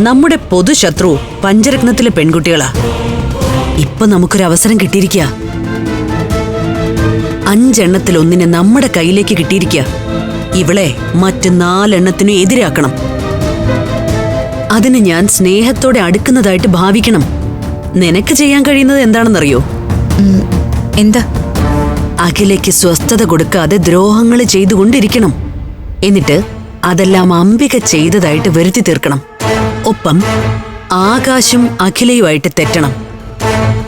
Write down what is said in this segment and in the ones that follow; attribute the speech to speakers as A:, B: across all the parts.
A: നമ്മുടെ പൊതുശത്രു പഞ്ചരത്നത്തിലെ പെൺകുട്ടികളാ. ഇപ്പൊ നമുക്കൊരു അവസരം കിട്ടിയിരിക്കുക അഞ്ചെണ്ണത്തിൽ ഒന്നിനെ നമ്മുടെ കയ്യിലേക്ക് കിട്ടിയിരിക്കുക ഇവളെ മറ്റ് നാലെണ്ണത്തിനും എതിരാക്കണം. അതിന് ഞാൻ സ്നേഹത്തോടെ അടുക്കുന്നതായിട്ട് ഭാവിക്കണം. നിനക്ക് ചെയ്യാൻ കഴിയുന്നത് എന്താണെന്നറിയോ?
B: എന്താ?
A: അഖിലയ്ക്ക് സ്വസ്ഥത കൊടുക്കാതെ ദ്രോഹങ്ങൾ ചെയ്തുകൊണ്ടിരിക്കണം. എന്നിട്ട് അതെല്ലാം അംബിക ചെയ്തതായിട്ട് വരുത്തി തീർക്കണം. ഒപ്പം ആകാശും അഖിലയുമായിട്ട് തെറ്റണം.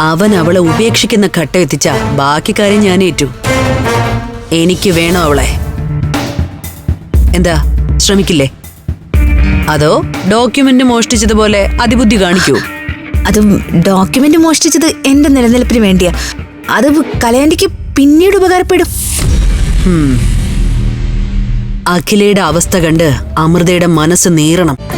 A: അവൻ അവളെ ഉപേക്ഷിക്കുന്ന ഘട്ടം എത്തിച്ച ബാക്കി കാര്യം ഞാൻ ഏറ്റു. എനിക്ക് വേണോ അവളെ? എന്താ? ശ്രമിക്കില്ലേ? അതോ ഡോക്യുമെന്റ് മോഷ്ടിച്ചതുപോലെ അതിബുദ്ധി കാണിക്കൂ.
B: അതും ഡോക്യുമെന്റ് മോഷ്ടിച്ചത് എന്റെ നിലനിൽപ്പിന് വേണ്ടിയാ. അത് കലയാണ്ടിക്ക് പിന്നീട് ഉപകാരപ്പെടും.
A: അഖിലയുടെ അവസ്ഥ കണ്ട് അമൃതയുടെ മനസ്സ് നീറണം.